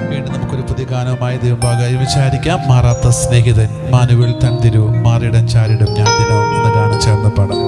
വീണ്ടും നമുക്കൊരു പുതിയ ഗാനവുമായി ദൈവഭാഗമായി വിചാരിക്കാം. മാറാത്ത സ്നേഹിതൻ മാനുവൽ തിരു മാറിടം ചാരിടും ഞാൻ ദിനവും എന്ന ഗാനം ചേർന്ന് പാടാം.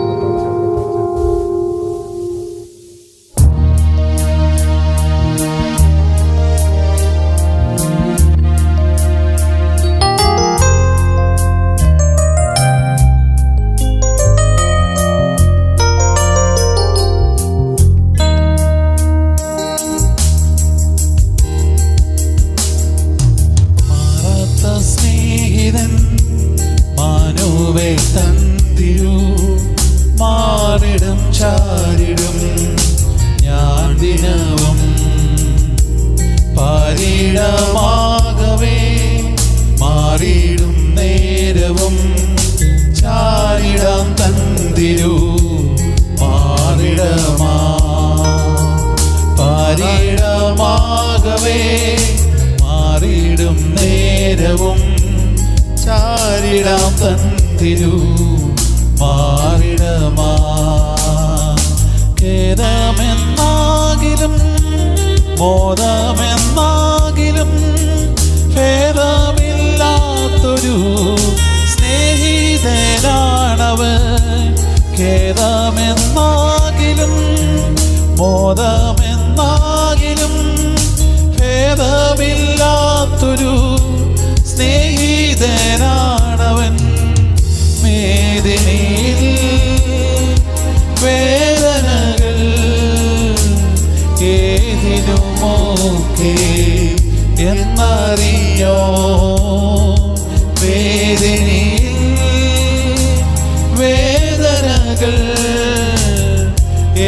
ചാരിടും ഞാൻ ദിനവും. പാരിടമാകവേ മാറിയിടും നേരവും. ചാരിടം തന്തിരു മാറിടമാ. പാരിടമാകവേ മാറിയിടും നേരവും. ചാരിടം തന്തിരു മാറിടമാ. ഖേദമെന്നാകിലും ബോധമെന്നാകിലും ഭേദമില്ലാത്തൊരു സ്നേഹിതനാണവൻ ഖേദമെന്നാകിലും ബോധമെന്നാകിലും ഭേദമില്ലാത്തൊരു സ്നേഹിതനാണവൻ. മേദിനിയിൽ ഏതിനുമൊക്കെ എന്നറിയോ? വേദനയിൽ വേദനകൾ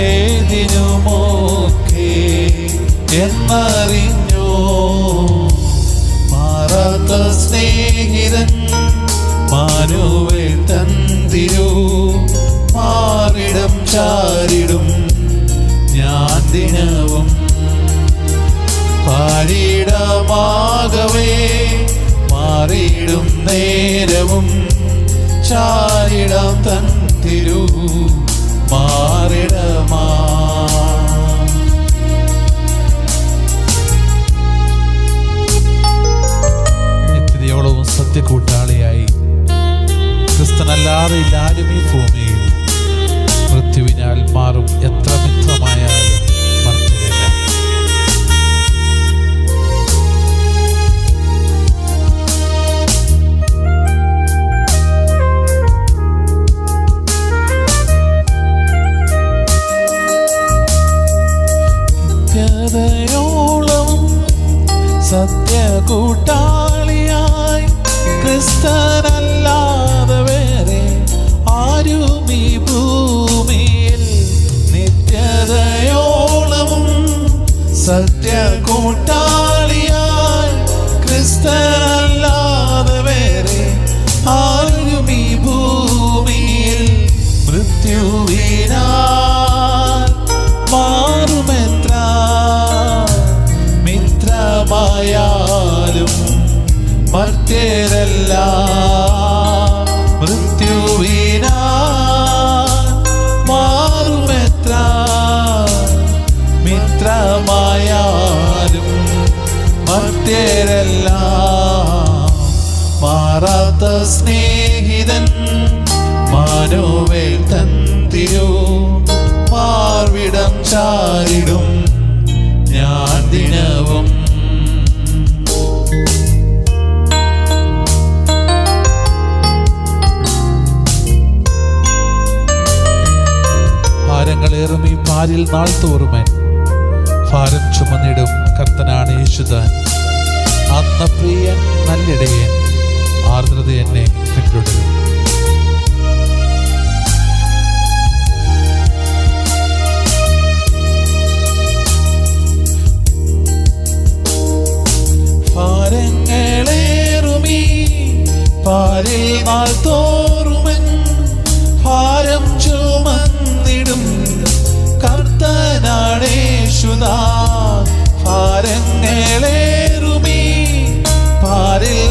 ഏതിനുമൊക്കെ എന്നറിഞ്ഞോ? മാറാത്ത സ്നേഹിതൻ മാനുവേ തന്തിരു മാറിടം ചാരിടും. ഞാൻ ദിനവും പാരിടമാകവേ മാറിയിടും നേരവും ചാരിടാം തൻ തിരു മാറിടമാ സത്യകൂട്ടാളിയായി ക്രിസ്തനല്ലാതെ വേറെ ആരും ഈ ഭൂമിയിൽ നിത്യതയോളവും സത്യകൂട്ടാളിയായി ക്രിസ്തനല്ലാതെ മർത്യരല്ല മാറാത്ത സ്നേഹിതൻ മാനോവേൽ തന്തിരു മാർവിടം ചാരിടും ഞാൻ ദിനവും. ഭാരങ്ങളേറും ഈ പാരിൽ നാൾ തോറുമൻ. ഭാരം ചുമന്നിടും കർത്തനാണ് യേശുദാൻ. ആത്മപ്രിയൻ നല്ലിടയൻ ആർദ്രത എന്നെ പിന്തുടരും. ഭാരങ്ങളേറുമീ പാരിൽ നാൾ തോറുമൻ ഭാരം ചുമന്നിടും. കർത്തനാടേശുദാ ഭാരങ്ങളേറുമീ പാരിൽ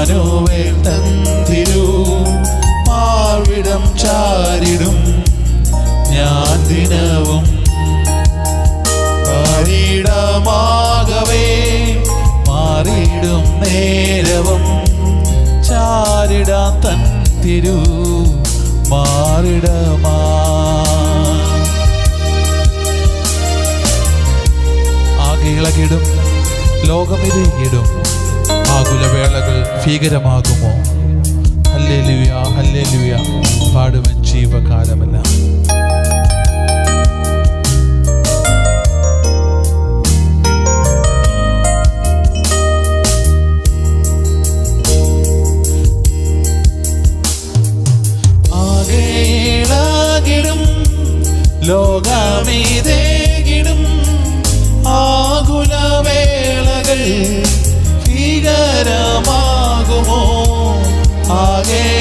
മാനോവേൽ തന്തിരു മാവിടം ചാരിടും ഞാൻ ദിനവും. പാരിടമാകവേ മാറിയിടും നേരവും. ചാരിടാൻ തൻ തിരു മാറിടമാ. ആകെ ഇളകിടും ലോകമിരയിടും ആകുലവേളകൾ ഭീകരമാകുമോ? Hallelujah hallelujah. പാടുവൻ ജീവകാലമെല്ലാം. ആകെ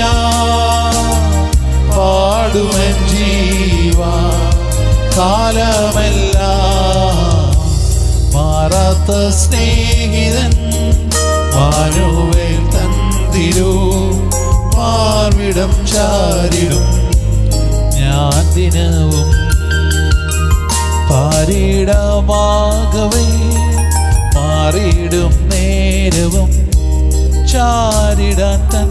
ഹല്ലേലൂയാ പാടുമൻ ജീവ കാലമെല്ലാം മാറാത്ത സ്നേഹിതൻ മാനുവേൽ തന്തിരു മാർവിടം ചാരിടും ഞാൻ ദിനവും പാരിടമാകവേ മാറിയിടും നേരവും ചാരിടാൻ തൻ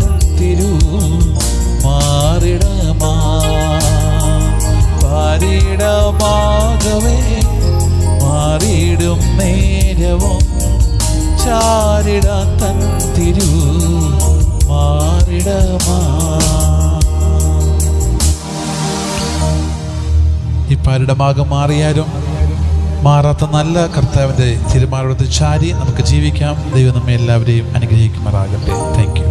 മാറിടമാ ഈ മാറിയാലും മാറാത്ത നല്ല കർത്താവിന്റെ തിരുമാറുടെ ചാരി നമുക്ക് ജീവിക്കാം. ദൈവം നമ്മെ എല്ലാവരെയും അനുഗ്രഹിക്കുമാറാകട്ടെ. Thank you